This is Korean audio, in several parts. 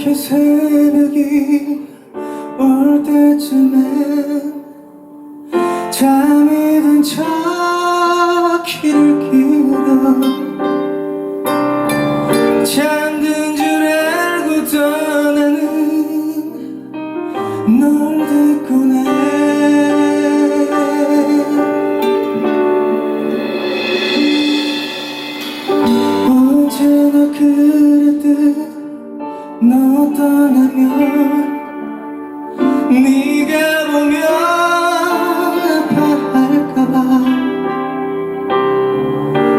이렇게 새벽이 올 때쯤엔 잠이 든척 귀를 기 떠나면 네가 보면 아파할까봐.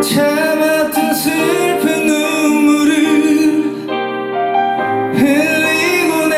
참았던 슬픈 눈물을 흘리고 내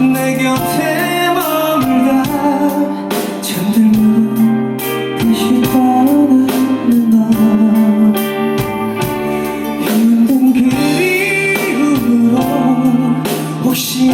내 곁에 머물다. 잠들면 다시 떠나는 너. 힘든 그리움으로 혹시